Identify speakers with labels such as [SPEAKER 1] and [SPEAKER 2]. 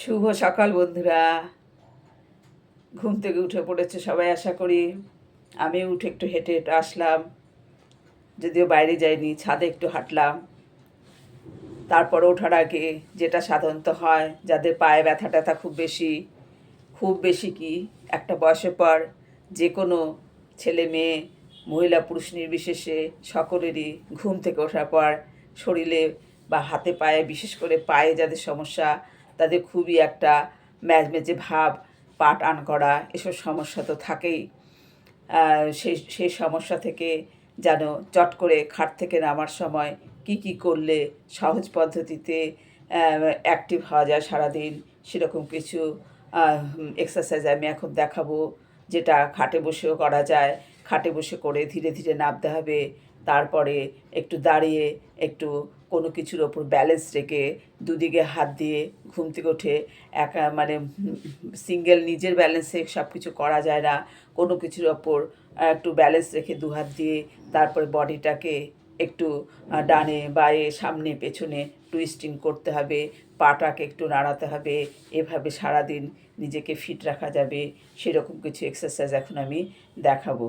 [SPEAKER 1] শুভ সকাল বন্ধুরা। ঘুম থেকে উঠে পড়েছে সবাই, আশা করি। আমি উঠে একটু হেঁটে হেঁটে আসলাম। যদিও বাইরে যাইনি, ছাদে একটু হাঁটলাম। তারপর ওঠার আগে যেটা সাধারণত হয়, যাদের পায়ে ব্যথা ট্যাথা খুব বেশি খুব বেশি কি, একটা বয়সের পর যে কোনো ছেলে মেয়ে, মহিলা পুরুষ নির্বিশেষে সকলেরই ঘুম থেকে ওঠার পর শরীরে বা হাতে পায়ে, বিশেষ করে পায়ে যাদের সমস্যা তাদের খুবই একটা ম্যাজমেজে ভাব, পাট আন করা, এসব সমস্যা তো থাকেই। সেই সেই সমস্যা থেকে যেন চট করে খাট থেকে নামার সময় কি কি করলে সহজ পদ্ধতিতে অ্যাক্টিভ হওয়া যায় সারাদিন, সেরকম কিছু এক্সারসাইজ আমি এখন দেখাবো, যেটা খাটে বসেও করা যায়। খাটে বসে করে ধীরে ধীরে নামতে হবে, তারপরে একটু দাঁড়িয়ে, একটু কোনো কিছুর ওপর ব্যালেন্স রেখে দুদিকে হাত দিয়ে ঘুম থেকে উঠে একা মানে সিঙ্গেল নিজের ব্যালেন্সে সব কিছু করা যায় না। কোনো কিছুর ওপর একটু ব্যালেন্স রেখে দু হাত দিয়ে তারপরে বডিটাকে একটু ডানে বায়ে সামনে পেছনে টুইস্টিং করতে হবে, পাটাকে একটু নাড়াতে হবে, এভাবে সারাদিন নিজেকে ফিট রাখা যাবে, সেরকম কিছু এক্সারসাইজ এখন আমি দেখাবো।